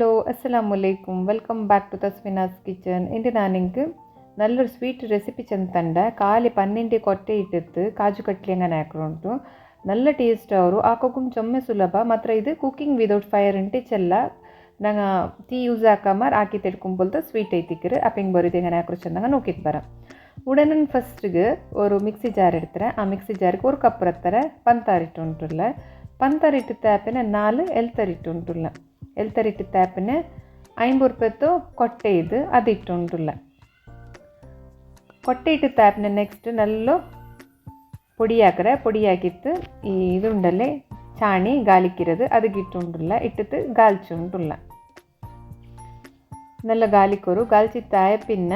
Hello അസ്സലാമു അലൈക്കും welcome back to Tasmina's kitchen ಇಂದು ನಾನು ನಿಂಗೆ ನಲ್ಲೊರು ಸ್ವೀಟ್ ರೆಸಿಪಿ ಚಂತಂಡ ಖಾಲಿ ಪನ್ನಿಂಡಿ ಕೊಟ್ಟೆ ಇಟ್ಟಿತ್ತು ಕಾಜು ಕಟ್ಲಿ ಹಂಗನೆ ಹಾಕೊಂಡು നല്ല ടേസ്റ്റ് ಅವರು ಹಾಕೋಕ್ಕೂ ಚೊಮ್ಮೆ ಸುಲಭ ಮಾತ್ರ ಇದು ಕುಕಿಂಗ್ ವಿದೌಟ್ ಫೈರ್ ಇಂಟಿ ಚೆಲ್ಲ ನಂಗೆ ಟೀ ಯೂಸ್ ಹಾಕಮಾರ್ ಹಾಕಿ ತೆಡ್ಕೊಂಬೋಲ್ತ ಸ್ವೀಟ್ ಐತಿಕ್ಕಿರು ಅಪ್ಪಿಂಗ್ ಬರೋದು ಹೆಂಗನೆ ಹಾಕ್ರು ಚಂದಂಗ ನೋಕಿತ್ ಬರ உடனே ஃபஸ்ட்டுக்கு ஒரு மிக்ஸி ஜார் எடுத்துறேன் ಆ ಮಿಕ್ಸಿ ಜಾರಿಗೆ ஒரு ಕಪ್ ರತ್ತಾರೆ ಪಂತಾರಿಟ್ಟು ಉಂಟುಲ್ಲ ಪಂತಾರಿಟ್ಟು ತ್ಯಾಪಿನ ನಾಲು ಎಲ್ತರಿಟ್ಟು ಉಂಟುಲ್ಲ എൽത്തരിട്ട് ടാപ്പിന് അമ്പത് റുപ്യത്തു കൊട്ട ഇത് അതിട്ടുണ്ടുള്ള കൊട്ടയിട്ട് ടാപ്പിന് നെക്സ്റ്റ് നല്ല പൊടിയാക്കറെ പൊടിയാക്കിയിട്ട് ഈ ഇതുണ്ടല്ലേ ചാണി ഗാലിക്കരുത് അത് കിട്ടുണ്ടുള്ള ഇട്ടിട്ട് ഗാലിച്ചുകൊണ്ടുള്ള നല്ല ಗಾಲಿಕೋರು ಗಾಲ್ಚಿತ್ತಾಯ ಪಿನ್ನ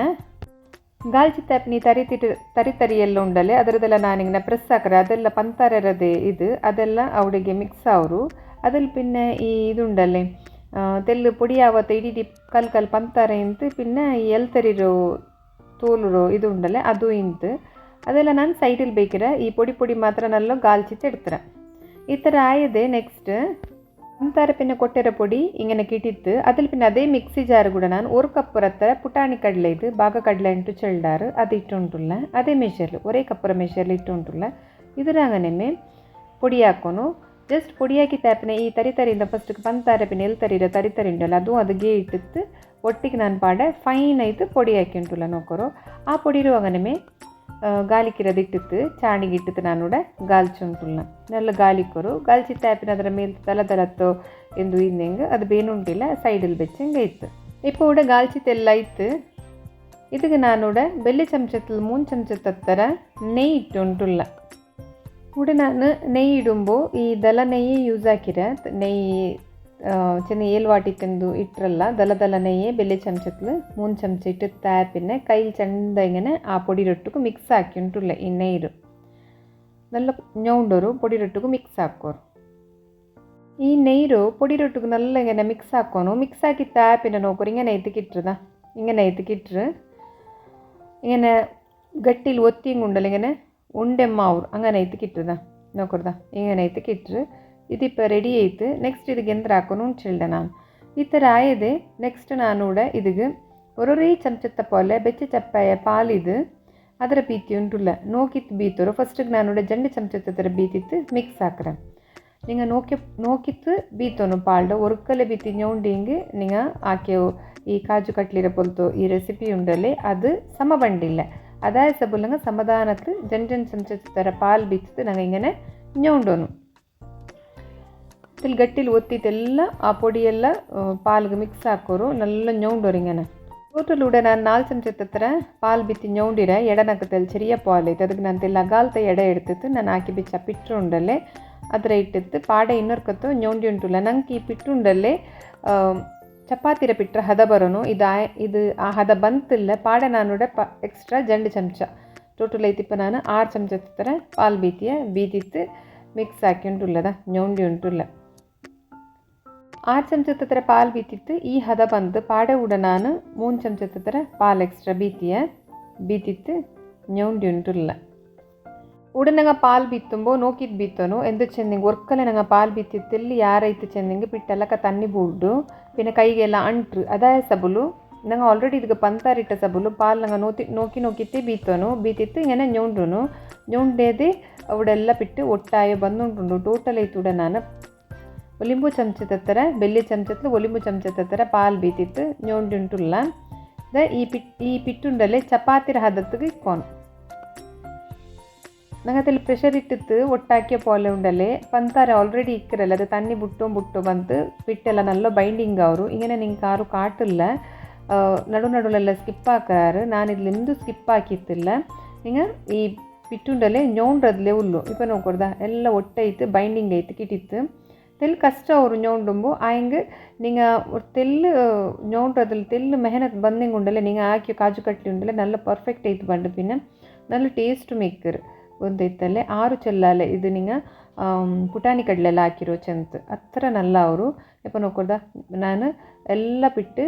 ಗಾಲ್ಚಿತ್ತಾಯ ನೀ ತರಿತಿಟ್ಟು ತರಿ ತರಿಯೆಲ್ಲ ಉಂಡಲೆ ಅದರದೆಲ್ಲ ನಾನಿಂಗಿನ ಪ್ರೆಸ್ ಹಾಕ್ರೆ ಅದೆಲ್ಲ ಪಂತಾರರದೇ ಇದು ಅದೆಲ್ಲ ಅವಳಿಗೆ ಮಿಕ್ಸ್ ಅವರು ಅದ್ರಲ್ಲಿ ಪಿನ್ನೆ ಈ ಇದುಂಡಲೆ ತೆಲ್ಲು ಪೊಡಿ ಆವತ್ತ ಇಡೀ ಕಲ್ ಕಲ್ ಪಂತಾರೆ ಇಂತು ಪಿನ್ನೆ ಈ ಎಲ್ತರಿರೋ ತೋಲುರೋ ಇದು ಉಂಡಲೆ ಅದು ಇಂತು ಅದೆಲ್ಲ ನಾನು ಸೈಡಲ್ಲಿ ಬೇಕಿರ ಈ ಪೊಡಿ ಪೊಡಿ ಮಾತ್ರ ನಲ್ಲ ಗಾಲ್ಚಿತ್ತು ಇಡ್ತಾರೆ ಈ ಥರ ಆಯದೆ ನೆಕ್ಸ್ಟ್ ಅಂತಾರೆ പിന്നെ ಕೊಟ್ಟಿರೋ ಪೊಡಿ ಇಂಗನೆ ಕಿಟಿತ್ತು ಅದ್ರಲ್ಲಿ പിന്നെ ಅದೇ ಮಿಕ್ಸಿ ಜಾರ್ ಕೂಡ ನಾನು ഒരു ಕಪ್ ರತ್ತರ ಪುಟಾಣಿ ಕಡಲೆ ಇದು ಭಾಗ ಕಡಲೆ ಉಂಟು ಚೆಲ್ಡಾರು ಅದು ಇಟ್ಟುಂಟುಲ್ಲ ಅದೇ ಮೆಷರ್ಲು ಒರೇ ಕಪ್ಪರ ಮೆಷರ್ಲು ಇಟ್ಟುಂಟುಲ್ಲ ಇದರ ಅಂಗನೆ പൊടി ಹಾಕೋನು ಜಸ್ಟ್ ಪುಡಿಯಾಗಿ ತಾಪನೆ ಈ ತರಿತರಿಯಿಂದ ಫಸ್ಟ್ಗೆ ಬಂದು ತಾರಪಿನ ಎಲ್ಲಿ ತರಿರ ತರಿತರಿ ಉಂಡಲ್ಲ ಅದು ಅದು ಗೇ ಇಟ್ಟಿತ್ತು ಒಟ್ಟಿಗೆ ನಾನು ಪಾಡೆ ಫೈನ್ ಆಯಿತು ಪೊಡಿ ಹಾಕಿ ಉಂಟಲ್ಲ ನೋಕರು ಆ ಪೊಡಿ ಇರುವಾಗ ನಮೆ ಗಾಲಿಕ್ಕಿರೋದು ಇಟ್ಟಿತ್ತು ಚಾಣಿಗೆ ಇಟ್ಟಿತ್ತು ನಾನು ಗಾಲ್ಚಿ ಉಂಟುಲ್ಲ ನೆಲ್ಲ ಗಾಲಿಕ್ಕರು ಗಾಲ್ಚಿ ತಾಪಿನ ಅದರ ಮೇಲೆ ತಲ ತಲತ್ತೋ ಎಂದು ಇನ್ನೆಂಗೆ ಅದು ಬೇನುಂಟಿಲ್ಲ ಸೈಡಲ್ಲಿ ಬೆಚ್ಚಂಗೆ ಇತ್ತು இப்போ விட கால்ச்சி தெல்லாய்த்து இதுக்கு நானோட வெள்ளி சம்சத்தில் மூணு சம்சத்தை தர நெய் இட்டு ஒன்றுள்ள കൂടെ ഞാൻ നെയ്യ് ഇടുമ്പോൾ ഈ ദല നെയ്യ് ಯೂಸ್ ആക്കിരെ നെയ്യ് ചിന്ന ഏൽ വാട്ടിത്തಂದು ഇട്ടರಲ್ಲ ദല ദല നെയ്യ് വലിയ ചമച്ചത്തിൽ മൂന്ന് ചമച്ച ഇട്ട് താ പിന്നെ കയ്യിൽ ചണ്ട ഇങ്ങനെ ആ പൊടിയിലൊട്ടുക്ക് മിക്സ് ആക്കിയിട്ടുള്ള ഈ നെയ്യ് നല്ല ഞൗണ്ടൊരു പൊടിയിലൊട്ടുക്ക് മിക്സ് ആക്കോർ ഈ നെയ്യ് പൊടിയിലൊട്ടുക്ക് നല്ല ഇങ്ങനെ മിക്സ് ആക്കോണു മിക്സ് ആക്കി താ പിന്നെ നോക്കൂ ഇങ്ങനെ എത്തിക്കിട്ടതാ ഇങ്ങനെ എത്തിക്കിട്ട് ഇങ്ങനെ ഗട്ടിയിൽ ഒത്തിയും കൊണ്ടല്ല ഇങ്ങനെ ಉಂಡೆಮ್ಮ ಅವ್ರು ಹಂಗನ ಎತ್ತುಕಿಟ್ರದ ನೋಕರ್ದ ಹಿಂಗನ ಎತ್ತುಕಿಟ್ರು ಇದಿಪ್ಪ ರೆಡಿ ಆಯಿತು ನೆಕ್ಸ್ಟ್ ಇದಕ್ಕೆ ಎಂದ್ರ ಹಾಕೋನು ಉಂಚಿಲ್ಡೆ ನಾನು ಈ ಥರ ಆಯದೆ ನೆಕ್ಸ್ಟ್ ನಾನೂಡ ಇದಕ್ಕೆ ஒரே சம்ச்சத்தை போல வெச்ச சப்பாய பால் இது ಅದರ ಬೀತಿ ಉಂಟುಲ್ಲ ನೋಕಿತ್ತು ಬೀತರು ಫಸ್ಟಿಗೆ ನಾನು ಜಂಡೆ ಚಮಚದ ಥರ ಬೀತಿತ್ತು ಮಿಕ್ಸ್ ಹಾಕ್ರೆ ನಿಂಗೆ ನೋಕೆ ನೋಕಿತ್ತು ಬೀತೋನು ಪಾಲ್ಡ ಒರುಕಲೆ ಬೀತಿ ಞೌಂಡಿ ಹಿಂಗೆ ನಿಂಗೆ ಆಕೆ ಈ ಕಾಜು ಕಟ್ಲಿರ ಪೊಲ್ತು ಈ ರೆಸಿಪಿ ಉಂಡಲ್ಲಿ ಅದು ಸಮ ಬಂಡಿಲ್ಲ അതായത് സബുലങ്ങ സമാധാനത്ത് ജൻജൻ സംചരിച്ച് തര പാൽ ബീച്ചത്ത് ഞങ്ങൾ ഇങ്ങനെ ഞോണ്ടോന്നു ഇതിൽ ഗട്ടിൽ ഒത്തിട്ടെല്ലാം ആ പൊടിയെല്ലാം പാലുക്ക് മിക്സ് ആക്കോറും നല്ല ഞോണ്ടോറും ഇങ്ങനെ ಟೋಟಲೂಡ ನಾನು ನಾಲ್ಕು ಚಮಚ ಹತ್ರ ಪಾಲು ಬಿತ್ತಿ ನೋಡಿರೆ ಎಡನಕ್ಕದಲ್ಲಿ ಚರಿಯ ಪಾಲು ಐತೆ ಅದಕ್ಕೆ ನಾನು ತೆಲ್ಲ ಅಗಾಲ್ತ ಎಡೆ ಎಡ್ತಿತ್ತು ನಾನು ಹಾಕಿ ಬಿಚ್ಚ ಪಿಟ್ರುಂಡಲ್ಲೇ ಅದರ ಇಟ್ಟಿತ್ತು ಪಾಡೆ ಇನ್ನೊರ್ಕತ್ತು ನೋಂಡಿ ಉಂಟುಲ್ಲ ನಂಗೆ ಈ ಪಿಟ್ರುಂಡಲ್ಲೇ ಚಪಾತಿ ಪಿಟ್ಟ ಹದ ಬರೋನು ಇದು ಆ ಇದು ಆ ಹದ ಬಂತಿಲ್ಲ ಪಾಡೆ ನಾನೋಡ ಪ ಎಕ್ಸ್ಟ್ರಾ ಜಂಡು ಚಮಚ ಟೋಟಲ್ ಐತಿಪ್ಪ ನಾನು ಆರು ಚಮಚ ತರ ಪಾಲು ಬೀತಿಯ ಬೀತಿತ್ತು ಮಿಕ್ಸ್ ಹಾಕಿ ಉಂಟುಲ್ಲದ ಞೊಂಡಿ ಉಂಟುಲ್ಲ ಆರು ಚಮಚ ತರ ಪಾಲ್ ಬೀತಿತ್ತು ಈ ಹದ ಬಂದು ಪಾಡೆ ಉಡ ನಾನು ಮೂರು ಚಮಚ ತರ ಪಾಲ್ ಎಕ್ಸ್ಟ್ರಾ ಬೀತಿಯ ಬೀತಿತ್ತು ಞೊಂಡಿ ಉಂಟುಲ್ಲ உட ಪಾಲ್ பால் ನೋಕಿದ್ நோக்கிட்டு ಎಂದು எந்த சென்னிங்க ನಂಗೆ ಪಾಲ್ பால் பித்தித்தில் யாரைத்து சென்னிங்க பிட்டெல்லாம் தண்ணி போட்டு പിന്നെ കൈയെല്ലാം അൺട്ട് അതായ സബുലു ഞങ്ങൾ ഓൾറെഡി ഇതിക്ക് പന്താരിട്ട സബുലു പാൽ ഞങ്ങൾ നോക്കി നോക്കി നോക്കിയിട്ട് ബീത്തോനു ബീത്തിത്ത് ഇങ്ങനെ ഞൊണ്ടുന്നു ഞൊണ്ടേത് അവിടെ എല്ലാം ಬಿಟ್ಟು ಒಟ್ಟಾಯ ಬಂದುಂಟು ಟೋಟಲ್ ಐತೂಡ ನಾನು ಒಲಿಂಬು ಚಮಚದ ಹತ್ತಿರ ಬೆಲ್ಲಿ ಚಮಚದಲ್ಲಿ പാൽ ಚಮಚದ ಹತ್ತಿರ ಪಾಲು ഈ ನೋಡಿಂಟುಲ್ಲ ಈ ಪಿಟ್ ಈ ಪಿಟ್ಟುಂಡಲೆ ಚಪಾತಿ ನಂಗೆ ಅದರಲ್ಲಿ ಪ್ರೆಷರ್ ಇಟ್ಟಿತ್ತು ಒಟ್ಟಾಕಿಯ ಪೋಲೆ ಉಂಡಲೆ ಪಂತಾರೆ ಆಲ್ರೆಡಿ ಇಕ್ಕರಲ್ಲ ಅದು ತನ್ನಿ ಬುಟ್ಟು ಬುಟ್ಟು ಬಂತು ಬಿಟ್ಟೆಲ್ಲ ನಲ್ಲ ಬೈಂಡಿಂಗ್ ಅವರು ಇಂಗೇನೆ ನಿಂಗೆ ಕಾರು ಕಾಟಿಲ್ಲ ನಡು ನಡುಲೆಲ್ಲ ಸ್ಕಿಪ್ ಹಾಕರಾರು ನಾನು ಇಲ್ಲಿಂದು ಸ್ಕಿಪ್ ಹಾಕಿತ್ತಿಲ್ಲ ಹಿಂಗೆ ಈ ಬಿಟ್ಟುಂಡಲೆ ಞೋಂಡ್ರದ್ಲೆ ಉಲ್ಲು ಇಪ್ಪ ನೋಡ್ಕೊಡ್ದ ಎಲ್ಲ ಒಟ್ಟೈತು ಬೈಂಡಿಂಗ್ ಐತು ಕಿಟ್ಟಿತ್ತು ತೆಲ್ ಕಷ್ಟ ಅವರು ಞೋಂಡುಂಬು ಆಯಂಗೆ நீங்கள் தெல்லு ஞோன்றதில் தெல்லு மெஹனத் பந்திங் உண்டல்ல நீங்கள் ஆக்கி காஜு கட்லி உண்டல்ல நல்ல பர்ஃபெக்ட் இது பண்ணு பின்ன நல்ல டேஸ்ட்டும் மேக்கர் ಒಂದು ಇತ್ತಲ್ಲೇ ಆರು ಚೆಲ್ಲಲೆ ಇದು ನಿಂಗೆ ಪುಟಾಣಿ ಕಡಲೆಲ್ಲ ಹಾಕಿರೋ ಚೆಂತ್ ಅತ್ತರ ನಲ್ಲ ಅವರು. ಯಪ್ಪ ನೋಡ್ಕೊಡ್ದ ನಾನು ಎಲ್ಲ ಬಿಟ್ಟು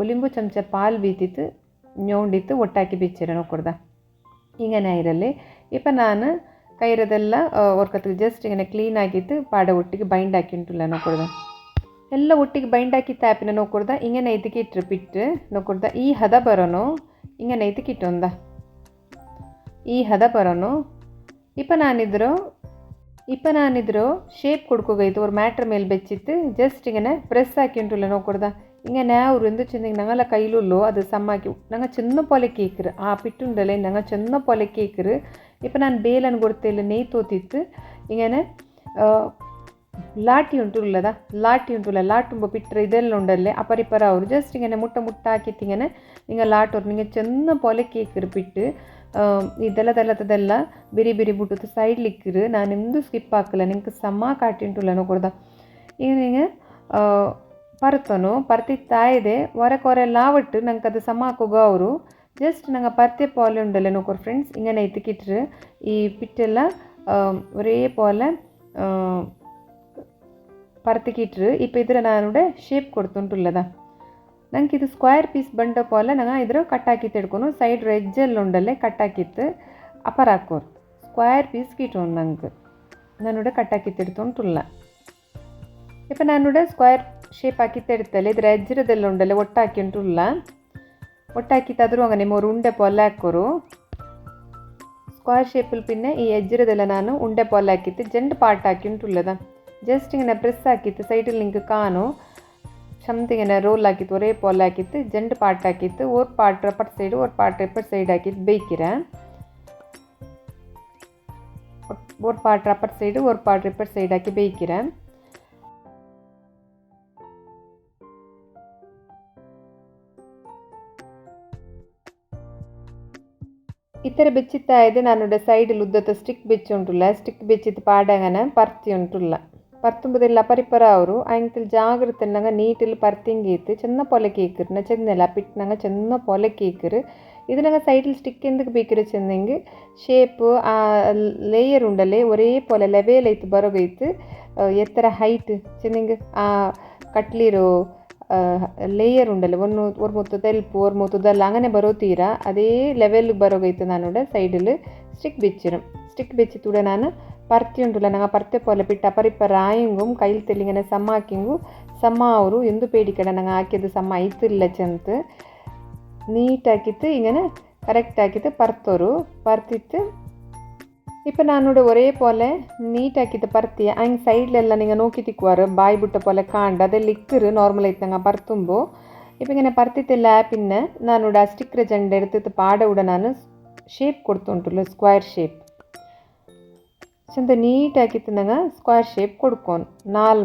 ಒಲಿಂಬು ಚಮಚ ಪಾಲು ಬೀತಿತ್ತು ನೋಂಡಿತ್ತು ಒಟ್ಟಾಕಿ ಬೀಚಿರ ನೋಡ್ಕೊಡ್ದ ಈಗನೇ ಇರಲಿ ಇಪ್ಪ ನಾನು ಕೈರದೆಲ್ಲ ಹೊರ್ಕತ್ತು ಜಸ್ಟ್ ಈಗ ಕ್ಲೀನ್ ಆಗಿತ್ತು, ಪಾಡ ಒಟ್ಟಿಗೆ ಬೈಂಡ್ ಹಾಕಿ ಉಂಟುಲ್ಲ ನೋಡ್ಕೊಡ್ದ ಎಲ್ಲ ಒಟ್ಟಿಗೆ ಬೈಂಡ್ ಹಾಕಿತ್ತು ಆ್ಯಪಿನ ನೋಡ್ಕೊಡ್ದ ಹಿಂಗೆ ನೈತಿಗೆ ಬಿಟ್ಟು ನೋಡ್ಕೊಡ್ದ ಈ ಹದ ಬರೋನು, ಹಿಂಗೆ ನೈತಿಗೆ ಇಟ್ಟೊಂದ ಈ ಹದ ಪರನು ಇಪ್ಪ ನಾನಿದ್ರೋ ಇಪ್ಪ ನಾನಿದ್ರೋ ஷேப் கொடுக்குகைத்து ஒரு மேட்ரு மேல் வச்சுட்டு ஜஸ்ட் இங்கே ப்ரெஸ் ஆக்கின்ட்டுள்ள நோக்கூடதா இங்கே ஒரு இருந்துச்சுருந்தீங்க நாங்கள கையிலுள்ளோ அது சம்மாக்கி நாங்கள் சின்ன போல கேட்குரு ஆ பிட்டுண்டலே நாங்கள் சின்ன போல கேட்குரு இப்போ நான் பேலன் கொடுத்தேல நெய் தோத்திட்டு இங்கே ಲಾಟಿ ಉಂಟು ಇಲ್ಲದ ಲಾಟಿ ಉಂಟುಲ್ಲ ಲಾಟುಂಬ ಬಿಟ್ಟರೆ ಇದೆಲ್ಲ ಉಂಡಲ್ಲೇ ಅಪರಿಪರ ಅವರು ಜಸ್ಟ್ ಹಿಂಗೆ ಮುಟ್ಟ ಮುಟ್ಟ ಹಾಕಿತ್ತಿಂಗನೆ ಹಿಂಗೆ ಲಾಟೋರು ನಿಂಗೆ ಚೆನ್ನ ಪೊಲೆ ಕೇಕಿರು ಬಿಟ್ಟು ಇದೆಲ್ಲ ತಲ್ಲತ್ತದೆಲ್ಲ ಬಿರಿ ಬಿರಿ ಬಿಟ್ಟು ಸೈಡ್ಲಿಕ್ಕಿರು ನಾನು ಎಂದು ಸ್ಕಿಪ್ ಹಾಕಲ್ಲ ನಿಂಗೆ ಸಮ ಕಾಟಿ ಉಂಟುಲ್ಲ ನೋಡ್ದ ಈಗ ನಿಂಗೆ ಪರ್ತನು ಪರ್ತಿತ್ತಾಯಿದೆ ಹೊರಕೊರೆ ಲಾವಟ್ಟು ನಂಗೆ ಅದು ಸಮ ಹಾಕೋಗೋ ಅವರು ಜಸ್ಟ್ ನಂಗೆ பர்த்தே போல உண்டல்ல நோக்கர் ಫ್ರೆಂಡ್ಸ್ இங்கே நைத்துக்கிட்டு ಈ ಪಿಟ್ಟೆಲ್ಲ ಒರೇ போல் ಪರ್ತಿಕಿಟ್ರು ಇಪ್ಪ ಇದ್ರೆ ನಾನು ಶೇಪ್ ಕೊಡ್ತುಂಟುಲ್ಲದ ನಂಗೆ ಇದು ಸ್ಕ್ವೇರ್ ಪೀಸ್ ಬಂಡ ಪೋಲ ನಂಗೆ ಇದ್ರ ಕಟ್ಟಾಕಿ ತಿಡ್ಕೊಂಡು ಸೈಡ್ ರೆಜ್ಜಲ್ಲಿ ಉಂಡಲ್ಲೇ ಕಟ್ಟಾಕಿತ್ತು ಅಪರ ಹಾಕೋರು ಸ್ಕ್ವೇರ್ ಪೀಸ್ ಕಿಟ್ಟೋನು ನಂಗೆ ನಾನುಡೆ ಕಟ್ಟಾಕಿ ತಿಡ್ತುಂಟುಲ್ಲ ಇಪ್ಪ ನಾನುಡೆ ಸ್ಕ್ವೇರ್ ಶೇಪ್ ಹಾಕಿ ತಿಡ್ತಲೆ ಇದ್ರ ಎಜ್ಜರದೆಲ್ಲ ಉಂಡಲ್ಲೇ ಒಟ್ಟಾಕಿ ಉಂಟುಲ್ಲ ಒಟ್ಟಾಕಿತ್ತಾದರೂ അങ്ങനെ ಮೂರು ಉಂಡೆ ಪೊಲ್ಲ ಹಾಕೋರು ಸ್ಕ್ವೇರ್ ಶೇಪಲ್ಲಿ ಪಿನ್ನೆ ಈ ಎಜ್ಜರದೆಲ್ಲ ನಾನು ಉಂಡೆ ಪೊಲ್ಲ ಹಾಕಿತ್ತು ಜಂಡ್ ಪಾರ್ಟ್ ಹಾಕಿ ಉಂಟುಲ್ಲದ ಜಸ್ಟ್ ಇങ്ങനെ ಪ್ರೆಸ್ ಹಾಕಿತ್ತು ಸೈಡಲ್ಲಿ ನಿಂಗೆ ಕಾನು ಚಮತಿಗೆನ ರೋಲ್ ಹಾಕಿತ್ತು ಒರೇ ಪೋಲ್ ಹಾಕಿತ್ತು ಜಂಡು ಪಾಟ್ ಹಾಕಿತ್ತು ஒரு ಪಾಟ್ ರಪಟ್ ಸೈಡು ஒரு ಪಾಟ್ ರಪಟ್ ಸೈಡ್ ಹಾಕಿತ್ತು ಬೇಯ್ಕಿರ ஒரு பாட் ரப்பர் சைடு ஒரு பாட் ரிப்பர் சைடாக்கி ಬೇಯಿக்கிறேன் ಈ ಥರ ಬೆಚ್ಚಿತ್ತಾ ಇದೆ ನಾನು ಸೈಡಲ್ಲಿ ಉದ್ದತ್ತ ಸ್ಟಿಕ್ ಬೆಚ್ಚಿ ಉಂಟುಲ್ಲ ಸ್ಟಿಕ್ ಬೆಚ್ಚಿತ್ತು ಪಾಡಾಗನ ಪರ್ತಿ ಉಂಟುಲ್ಲ പരത്തുമ്പോഴെല്ലാം പരിപ്പറാവൂರು അതിനകത്തിൽ ജാഗ്രത ഉണ്ടെങ്കിൽ നീറ്റിൽ പരത്തിങ്കീത്ത് ചെന്ന പോലെ കേൾക്കിരുന്ന ചെന്നല്ല പിട്ടിനങ്ങ ചെന്ന പോലെ കേൾക്കിറ് ഇതിനങ്ങ് സൈഡിൽ സ്റ്റിക്ക് എന്തൊക്കെ ബീക്കിറ് ചെന്നെങ്കിൽ ഷേപ്പ് ആ ലെയർ ഉണ്ടല്ലേ ഒരേ പോലെ ലെവേലൈത്ത് ബറോഗൈത്ത് എത്ര ഹൈറ്റ് ചെന്നെങ്കിൽ ആ ಕಟ್ಲಿರೋ ಲೇಯರ್ ಉಂಡಲ್ಲ ಒಂದು ಒರ್ ಮುತ್ತು ತೆಲ್ಪು ಒರ್ ಮುತ್ತು ದಲ್ಲ ಅಂಗನೆ ಬರೋತೀರಾ ಅದೇ ಲೆವೆಲ್ಗೆ ಬರೋಗೈತೆ ನಾನು ಸೈಡಲ್ಲಿ ಸ್ಟಿಕ್ ಬೆಚ್ಚಿರು ಸ್ಟಿಕ್ ಬೆಚ್ಚಿತೂಡ ನಾನು ಪರ್ತಿ ಉಂಟುಲ್ಲ ನಂಗೆ ಪರ್ತೆ ಪೋಲೆ ಪಿಟ್ಟ ಪರಿಪ್ಪ ರಾಯಿಂಗು ಕೈಲ್ ತೆಲಿಂಗನ ಸಮ್ಮ ಹಾಕಿಂಗು ಸಮ್ಮ ಅವರು ಎಂದು ಪೇಡಿಕಡ ನಂಗೆ ಹಾಕಿದ್ದು ಸಮ್ಮ ಐತಿಲ್ಲ ಚಂತು நீட்டாக்கிட்டு இங்கே கரெக்ட் ஆக்கிட்டு பருத்தொரு பருத்திட்டு இப்போ நானோட ஒரே போல் நீட்டாக்கிட்டு பருத்தி அங்கே சைடில் எல்லாம் நீங்கள் நோக்கி திக்குவார் பாய் புட்ட போல் காண்டு அதை லிக்குரு நார்மல் ஆயிட்டாங்க பருத்தும்போ. இப்போ இங்கே பருத்தித்தெல்ல பின்ன நானோட ஸ்டிக்கர் ஜெண்ட் எடுத்துட்டு பாட விட நான் ஷேப் கொடுத்துட்டுள்ள ஸ்கொயர் ஷேப். ಚಂದ ನೀಟಾಗಿ ನಂಗೆ ಸ್ಕ್ವೇರ್ ಶೇಪ್ ಕೊಡ್ಕೊಂಡು, ನಾಲ್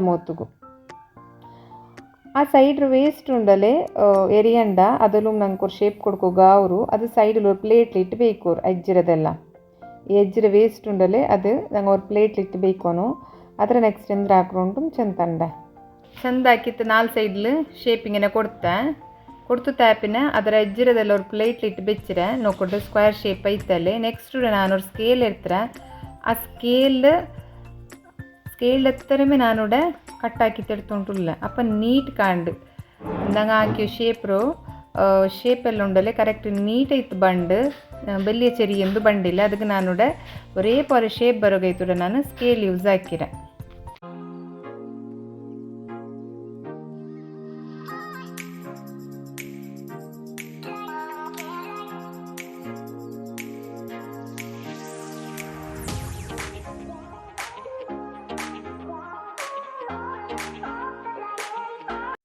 ಆ ಸೈಡ್ ವೇಸ್ಟ್ ಉಂಡಲೆ ಎರಿಯಂಡ ಅದಲ್ಲೂ ನಂಗೆ ಶೇಪ್ ಕೊಡ್ಕೋ ಗಾವ್ರು, ಅದು ಸೈಡಲ್ಲಿ ಅವ್ರು ಪ್ಲೇಟ್ಲಿ ಇಟ್ಟು ಬೇಕು ಅವ್ರು ಅಜ್ಜಿರದೆಲ್ಲ. ಈ ಅಜ್ಜಿರ ವೇಸ್ಟ್ ಉಂಡಲೆ ಅದು ನಂಗೆ ಅವ್ರು ಪ್ಲೇಟ್ಲಿ ಇಟ್ಟು ಬೇಕೋನು ಅದರ ನೆಕ್ಸ್ಟ್ ಎಂದ್ರ ಹಾಕೊಂಡು ಚಂದ ತಂಡ ಚಂದ ಹಾಕಿತ್ತು ನಾಲ್ ಸೈಡ್ಲು ಶೇಪಿಂಗನ ಕೊಡ್ತೆ. ಕೊಡ್ತು ತ್ಯಾಪಿನ ಅದರ ಅಜ್ಜಿರದಲ್ಲಿ ಅವ್ರು ಪ್ಲೇಟ್ಲಿ ಇಟ್ಟು ಬೆಚ್ಚಿರ ನೋಡ್ಕೊಂಡು ಸ್ಕ್ವೇರ್ ಶೇಪ್ ಐತಲ್ಲಿ. ನೆಕ್ಸ್ಟ್ ನಾನು ಅವ್ರ ಸ್ಕೇಲ್ ಇರ್ತಾರೆ ആ സ്കെയിലിൽ സ്കെയിലിൽ എത്രമേ ഞാനിവിടെ കട്ടാക്കി തെടുത്തോണ്ടില്ല അപ്പം നീറ്റ് കാണ്ട് എന്തെങ്കിലും ആക്കിയ ഷേപ്പറോ ഷേപ്പെല്ലാം ഉണ്ടല്ലേ കറക്റ്റ് നീറ്റായിട്ട് ബണ്ട് വലിയ ചെറിയ എന്ത് ബണ്ടില്ല അതുക്ക് ഞാനിവിടെ ഒരേ പോലെ ഷേപ്പ് ബരോഗായിട്ടുള്ള ഞാൻ സ്കെയിൽ യൂസ് ആക്കിയിരാം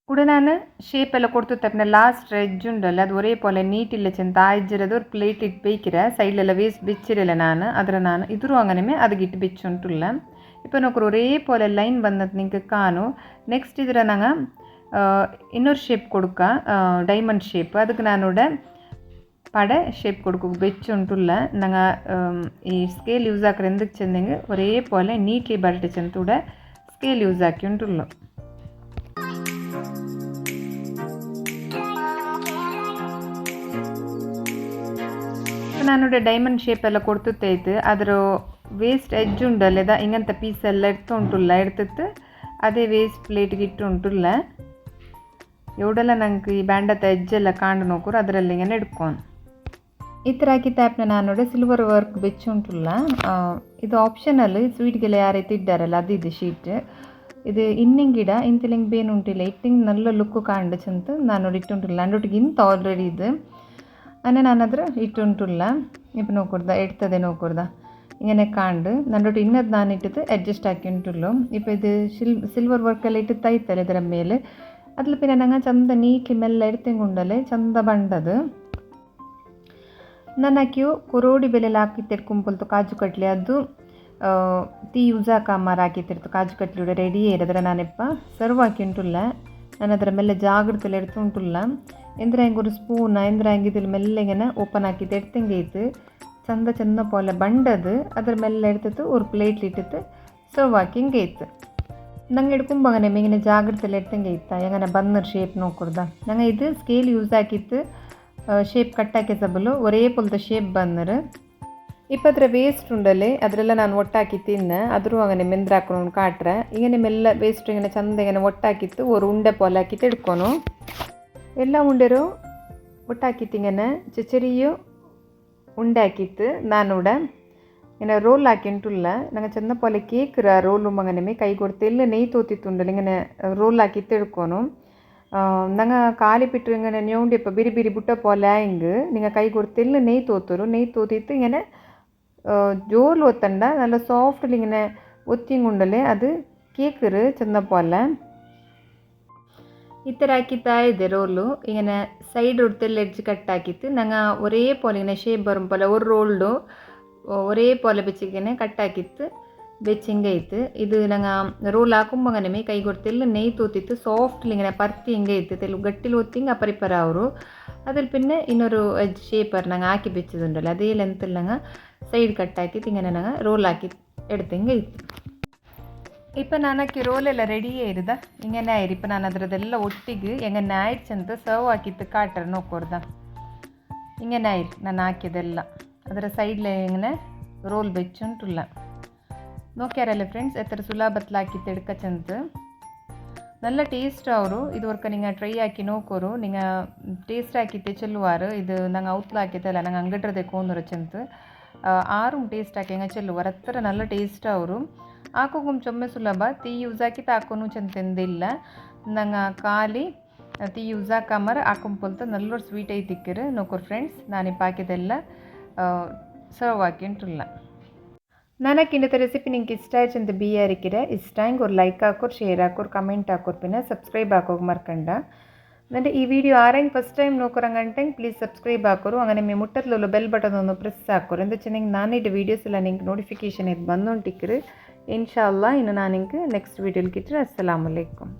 ಕೂಡ ನಾನು ಶೇಪ್ ಎಲ್ಲ ಕೊಡ್ತಿರ್ತಕ್ಕನೆ ಲಾಸ್ಟ್ ರೆಜ್ ಉಂಡಲ್ಲ ಅದು ಒರೇ ಪೋಲೆ ನೀಟಿಲ್ಲ ಚೆಂದ ಇಜ್ಜಿರೋದು ಒಂದು ಪ್ಲೇಟ್ ಇಟ್ಟು ಬೇಕಿರ ಸೈಡ್ಲೆಲ್ಲ ವೇಸ್ಟ್ ಬಿಚ್ಚಿರಲ್ಲ ನಾನು ಅದರ ನಾನು ಇದ್ರೂ ಅಂಗನೇ ಅದಕ್ಕೆ ಇಟ್ಟು ಬಿಚ್ಚುಂಟುಲ್ಲ இப்போ எனக்கு ஒரே போல் லைன் வந்தது நீங்கள் காணும் நெக்ஸ்ட் இதில் நாங்கள் இன்னொரு ஷேப் கொடுக்க டைமண்ட் ஷேப் அதுக்கு நானோட பட ஷேப் கொடுக்க பெச்சு உண்டுள்ள நாங்கள் ஈ ஸ்கேல் யூஸ் ஆக்கிற எந்தக்கு செந்தீங்க ஒரே போல் நீட்லி பரட்டு செந்தோட ஸ்கேல் யூஸ் ஆக்கி உண்டுள்ளோம் ನಾನುಡೆ ಡೈಮಂಡ್ ಶೇಪ್ ಎಲ್ಲ ಕೊಡ್ತಿತ್ತೈತ್ ಆದರೂ ವೇಸ್ಟ್ ಎಜ್ ಉಂಡಲ್ಲೆ ದ ಇಂಗಂತ ಪೀಸ್ ಎಲ್ಲ ಎಡ್ತಾ ಉಂಟುಲ್ಲ ಎಡ್ತಿತ್ತು ಅದೇ ವೇಸ್ಟ್ ಪ್ಲೇಟ್ ಗಿಟ್ಟು ಉಂಟುಲ್ಲ. ಎವುಡೆಲ್ಲ ನಂಕ್ ಈ ಬ್ಯಾಂಡತ್ತ ಎಜ್ಜೆಲ್ಲ ಕಾಂಡು ನೋಕುರು ಅದರಲ್ಲಿ ಇಂಗನೆ ಹಿಡ್ಕೊಂಡು ಇತರ ಕಿತ್ತ ಆ್ಯಪ್ನ ನಾನು ಸಿಲ್ವರ್ ವರ್ಕ್ ಬೆಚ್ಚ ಉಂಟುಲ್ಲ ಇದು ಆಪ್ಷನ್ ಅಲ್ಲಿ ಸ್ವೀಟ್ಗೆಲ್ಲ ಯಾರೈತಿ ಇಟ್ಟಾರಲ್ಲ ಅದು ಇದು ಶೀಟ್ ಇದು ಇನ್ನಿಂಗ್ ಗಿಡ, ಇಂತಲಿಂಗ್ ಬೇನ್ ಉಂಟಿಲ್ಲ, ಇಟ್ಟಿಂಗ್ ನಲ್ಲ ಲುಕ್ ಕಾಂಡ ಚಂತ ನಾನು ನೋಡಿ ಇಟ್ಟುಲ್ಲ ಅಂದೊಟ್ಗಿ ಇಂತ ಆಲ್ರೆಡಿ ಇದು. ಅನ್ನ ನಾನು ಅದ್ರ ಇಟ್ಟುಂಟುಲ್ಲ ಇಪ್ಪ ನೋಕೊಡ್ದ ಎಡ್ತದೆ ನೋಕೊಡ್ದ ഇങ്ങനെ കാണ്ട് നന്നോട്ട് ഇന്നത് ഞാൻ ഇട്ടിട്ട് അഡ്ജസ്റ്റ് ആക്കിയിട്ടുള്ളൂ ഇപ്പോൾ ഇത് സിൽ സിൽവർ വർക്കെല്ലാം ഇട്ട് തയ്ത്തല്ലേ ಇದರ ಮೇಲೆ അതിൽ പിന്നെ ഞങ്ങൾ ചന്ത നീക്കി മെല്ലെ എടുത്തുകൊണ്ടല്ലേ ചന്ത ಬಂಡದು ನನಕ್ಯು ಕುರೋಡಿ ಬೆಲೆಲ್ಲ ಹಾಕಿತ್ತಿರ್ಕೊಂಬಲ್ತು ಕಾಜು ಕಟ್ಲಿ ಅದು ತೀ use ಹಾಕಮ್ಮಾರ ಹಾಕಿತ್ತಿರ್ತು kaju katli ready ಇರದ್ರೆ ನಾನಿಪ್ಪ serve ಹಾಕಿಂಟುಲ್ಲ ನಾನು ಅದರ ಮೇಲೆ ಜಾಗ್ರತೆಲ್ಲ എടുത്ത് ಉಂಟುಲ್ಲ ಎಂದ್ರಾಂಗೆ ಒಂದು ಸ್ಪೂನ ಎಂದ್ರಾಂಗೆ ಇದ್ರ ಮೆಲ್ಲಗೆನ ಓಪನ್ ಹಾಕಿದ್ದು ಎಡ್ತಂಗೆ ಐತು ಚಂದ ಚಂದ ಪೋಲೆ ಬಂಡದು ಅದ್ರ ಮೆಲ್ಲ ಎಡ್ತಿತ್ತು ஒரு ಪ್ಲೇಟ್ಲಿ ಇಟ್ಟಿತ್ತು ಸರ್ವ್ ಹಾಕಿ ಹಿಂಗೆ ಐತು ನಂಗೆ ಹಿಡ್ಕೊಂಬಂಗನೆ ಮೇಗಿನ ಜಾಗ್ರತೆಲ್ಲ ಎಡ್ತಂಗೆ ಐತ ಹೆಂಗನೆ ಬಂದ ഷേപ്പ് ನೋಡ್ಕೊಡ್ದ ನಂಗೆ ಇದು ಸ್ಕೇಲ್ ಯೂಸ್ ಹಾಕಿತ್ತು ഷേപ്പ് ಕಟ್ಟಾಕೆ ಸಬಲು ಒರೇ ಪೊಲ್ದ ഷേಪ್ ಬಂದರು ഇപ്പം അത്ര വേസ്റ്റ് ഉണ്ടല്ലേ അതിലെല്ലാം ഞാൻ ഒട്ടാക്കി തിന്ന് അതും അങ്ങനെ മെന്താക്കണം കാട്ടുക ഇങ്ങനെ മെല്ലെ വേസ്റ്റ് ഇങ്ങനെ ചന്ത ഇങ്ങനെ ഒട്ടാക്കിത്ത് ഒരു ഉണ്ട പോലെ ആക്കിയിട്ട് എടുക്കണം എല്ലാ ഉണ്ടരും ಒಟ್ಟಾಕಿತ್ತು ഇങ്ങനെ ചെറിയ ಉಂಡೆ ಹಾಕಿತ್ತು ನಾನೂಡ ഇങ്ങനെ റോൾ ആക്കിയിട്ടുള്ള ഞങ്ങൾ ചെന്ന പോലെ കേക്ക് റോളും അങ്ങനെ കൈ കൊടുത്ത് എല്ലാം നെയ് തോത്തിട്ടുണ്ടല്ലോ ഇങ്ങനെ റോൾ ആക്കിയിട്ട് എടുക്കണം ഞങ്ങൾ കാലിപ്പിട്ട് ഇങ്ങനെ ഞോണ്ടിയപ്പോൾ ബിരി ബിരി ബുട്ട പോലെ ആയെങ്കിൽ നിങ്ങൾ കൈ കൊടുത്ത് എല്ലാം നെയ് തോത്തരും നെയ് തോത്തിയിട്ട് ഇങ്ങനെ ജോറിൽ ഒത്തണ്ട നല്ല സോഫ്റ്റിൽ ഇങ്ങനെ ഒത്തിയും കൊണ്ടല്ലേ അത് കേക്കറ് ചെന്ന പോലെ ಈ ಥರ ಹಾಕಿತಾ ರೋಲು ಈಗನ ಸೈಡ್ ಉಡ್ತಲ್ಲಿ ಎಡ್ಜ್ ಕಟ್ ಆಕಿತ್ತು ನಂಗೆ ಒರೇ ಪೋಲೆ ಇങ്ങനെ ഷേപ്പ് ಬರುಂಪಲ್ಲ ஒரு ರೋಲ್ಡು ஒரே போல வச்சுக்கினே கட் ஆக்கித்து வெச்சிங்க இத்து இது நாங்கள் ரோல் ஆக்கும்போங்கனமே கை கொடுத்தெல்ல நெய் தூத்தித்து சாஃப்ட்லிங்கன பருத்தி இங்கே இத்து தெலுங்கு கட்டில் ஒத்திங்க அப்பரிப்பர் ஆவரு அதில் பின்ன இன்னொரு ஷேப்பர் நாங்கள் ஆக்கி வச்சதுண்டல்ல அதே லென்த் இல்லைங்க சைடு கட் ஆக்கி திங்கன நாங்கள் ரோல் ஆக்கி எடுத்துங்க இத்து ಇಪ್ಪ ನಾನಕ್ಕೆ ರೋಲೆಲ್ಲ ರೆಡಿಯೇ ಇರದ ಹಿಂಗೆ ನಾಯಿರಿ ಇಪ್ಪ ನಾನು ಅದರದೆಲ್ಲ ಒಟ್ಟಿಗೆ ಹೆಂಗೆ ನಾಯ್ಚ್ ಅಂತ ಸರ್ವ್ ಹಾಕಿತ್ತು ಕಾಟ್ರ ನೋಕೋರ್ದ ಹಿಂಗೆ ನಾಯಿರಿ ನಾನು ಹಾಕಿದೆಲ್ಲ ಅದರ ಸೈಡ್ಲೆ ಹೆಂಗೆ ರೋಲ್ ಬೆಚ್ಚುಂಟುಲ್ಲ ನೋಕ್ಯಾರಲ್ಲ ಫ್ರೆಂಡ್ಸ್ ಎತ್ತರ ಸುಲಭತ್ಲ ಹಾಕಿ ತೆಡ್ಕಚಂತ நல்ல டேஸ்ட் ஆகும் இது ஒருக்க நீங்கள் ட்ரை ஆக்கி நோக்கோரும். நீங்கள் டேஸ்ட் ஆக்கித்தே செல்லுவார். இது நாங்கள் அவுத்தில் ஆக்கித்தல நாங்கள் அங்கிட்டுறதே கோந்துரச்சந்து ஆறும் டேஸ்ட் ஆக்கி எங்கே செல்லுவார். அத்தனை நல்ல டேஸ்ட்டாக வரும். ಆಕು ಗುಮ್ಚೊಮ್ಮೆ ಸುಲಭ. ತೀ ಯೂಸ್ ಯೂಸಾಕಿತ ತಾಕೋನು ಚಂತೆಂದಿಲ್ಲ ನಂಗೆ ಖಾಲಿ, ತೀ ಯೂಸ್ ಯೂಸಾ ಕಮರ್ ಪೊಲ್ತ ನಲ್ವರು ಸ್ವೀಟ್ ಐತಿ ತಿಕ್ಕಿರು ನೋಕೋರ್ ಫ್ರೆಂಡ್ಸ್, ನಾನು ಪಾಕಿದೆಲ್ಲ ಸರ್ವ್ ಹಾಕಿಂಟ್ರಲ್ಲ ನನಗೆ ಕಿಂಡತ ರೆಸಿಪಿ ನಿಂಗೆ ಇಷ್ಟ ಆಯ್ತು ಅಂತ ಬಿ ಯಾರಿಕಿರ ಇಷ್ಟ ಹಿಂಗೆ ಅವ್ರು ಲೈಕ್ ಹಾಕೋರು ಶೇರ್ ಹಾಕೋರು ಕಮೆಂಟ್ ಹಾಕೋರು ಪಿನ್ನ ಸಬ್ಸ್ಕ್ರೈಬ್ ಹಾಕೋಗಿ ಮರ್ಕಂಡ. ಅಂದರೆ ಈ ವಿಡಿಯೋ ಆರಂಗೆ ಫಸ್ಟ್ ಟೈಮ್ ನೋಕೋರಂಗಂಟೆ ಪ್ಲೀಸ್ ಸಬ್ಸ್ಕ್ರೈಬ್ ಹಾಕೋರು. ಹಂಗೆ ನಿಮ್ಮ ಮುಟ್ಟರ್ಲೂ ಬೆಲ್ ಬಟನ್ ಒಂದು ಪ್ರೆಸ್ ಹಾಕೋರು. ಅಂದರೆ ಚೆನ್ನಾಗಿ ನಾನಿಟ್ಟು ವೀಡಿಯೋಸ್ ಎಲ್ಲ ನಿಂಗೆ ನೋಟಿಫಿಕೇಷನ್ ಇದು ಬಂದು ಹೊಂಟಿಕ್ಕಿರಿ ಇನ್ಶಾ ಅಲ್ಲಾ ಇನ್ನು ನಾನು ನಿಂಗೆ ನೆಕ್ಸ್ಟ್ ವೀಡಿಯೋಲಿ ಕಿಟ್ಟರೆ ಅಸ್ಸಲಾಮು ಅಲೈಕುಮ್